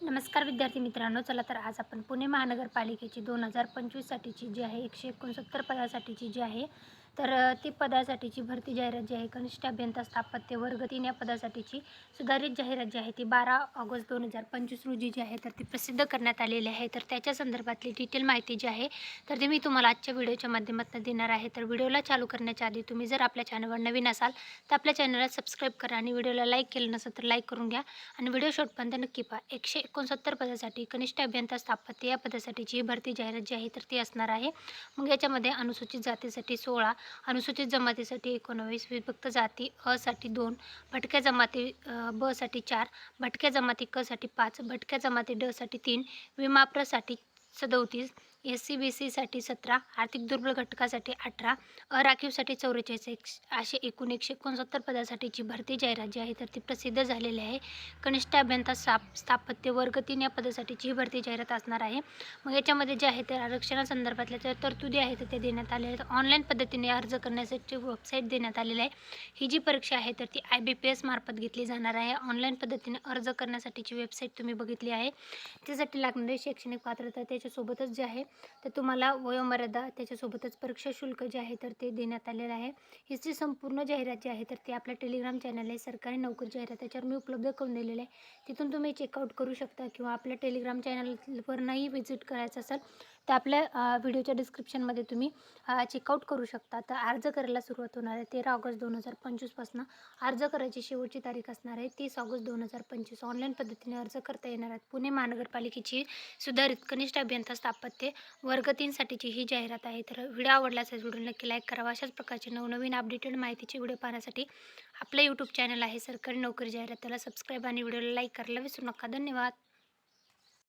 नमस्कार विद्यार्थी मित्रांनो चला तर आज आपण पुणे महानगरपालिकेची दोन हजार पंचवीससाठीची जी आहे एकशे एकोणसत्तर पदासाठीची जी आहे तर ती पदासाठीची भरती जाहिरात जी आहे कनिष्ठ अभियंता स्थापत्य वर्ग तीन या पदासाठीची सुधारित जाहिरात जी आहे ती बारा ऑगस्ट दोन हजार पंचवीस रोजी जी आहे तर ती प्रसिद्ध करण्यात आलेली आहे. तर त्याच्या संदर्भातली डिटेल माहिती जी आहे तर ती मी तुम्हाला आजच्या व्हिडिओच्या माध्यमातून देणार आहे. तर व्हिडिओला चालू करण्याच्या आधी तुम्ही जर आपल्या चॅनलवर नवीन असाल तर आपल्या चॅनलला सबस्क्राईब करा आणि व्हिडिओला लाईक केलं नसेल तर लाईक करून घ्या. आणि व्हिडिओ शेवटपर्यंत नक्की पहा. एकशे एकोणसत्तर पदासाठी कनिष्ठ अभियंता स्थापत्य या पदासाठीची भरती जाहिरात जी आहे तर ती असणार आहे. मग याच्यामध्ये अनुसूचित जातीसाठी सोळा अनुसूचित जमातीसाठी एकोणावीस विभक्त जाती असाठी दोन भटक्या जमाती अ, ब साठी चार भटक्या जमाती क साठी पाच भटक्या जमाती ड साठी तीन विमाप्रसाठी सदोतीस एस सी बी सीसाठी सतरा आर्थिक दुर्बल घटकासाठी अठरा अराखीवसाठी चौवेचाळीस एक असे एकूण एकशे एकोणसत्तर पदासाठीची भरती जाहिरात जी आहे तर ती प्रसिद्ध झालेली आहे. कनिष्ठ अभियंता साप स्थापत्य वर्ग तीन या पदासाठीची ही भरती जाहिरात असणार आहे. मग याच्यामध्ये जे आहे ते आरक्षणासंदर्भातल्या ज्या तरतुदी आहेत त्या देण्यात आलेल्या आहेत. ऑनलाईन पद्धतीने अर्ज करण्यासाठी वेबसाईट देण्यात आलेली आहे ही जी परीक्षा आहे तर ती आय बी पी एस मार्फत घेतली जाणार आहे. ऑनलाईन पद्धतीने अर्ज करण्यासाठीची वेबसाईट तुम्ही बघितली आहे. त्यासाठी लागणारी शैक्षणिक पात्रता त्याच्यासोबतच जे आहे तर तुम्हाला वयोमर्यादा त्याच्यासोबतच परीक्षा शुल्क जे आहे तर ते देण्यात आलेलं आहे. हिची संपूर्ण जाहिरात जी आहे तर ती आपल्या टेलिग्राम चॅनल आहे सरकारी नोकरी जाहिरात त्याच्यावर मी उपलब्ध करून दिलेलं आहे. तिथून तुम्ही चेकआउट करू शकता किंवा आपल्या टेलिग्राम चॅनलवरनंही व्हिजिट करायचं असेल तर आपल्या व्हिडिओच्या डिस्क्रिप्शनमध्ये तुम्ही चेकआउट करू शकता. तर अर्ज करायला सुरुवात होणार आहे तेरा ऑगस्ट दोन हजार पंचवीसपासून अर्ज करायची शेवटची तारीख असणार आहे तीस ऑगस्ट दोन हजार पंचवीस. ऑनलाईन पद्धतीने अर्ज करता येणार आहेत. पुणे महानगरपालिकेची सुधारित कनिष्ठ अभियंता स्थापत्य वर्ग तीनसाठीची ही जाहिरात आहे. तर व्हिडिओ आवडला असेल व्हिडिओ नक्की लाईक करावा अशाच प्रकारचे नवनवीन अपडेटेड माहितीचे व्हिडिओ पाहण्यासाठी आपलं यूट्यूब चॅनल आहे. सरकारी नोकरी जाहिरात त्याला सबस्क्राईब आणि व्हिडिओला लाईक करायला विसरू नका. धन्यवाद.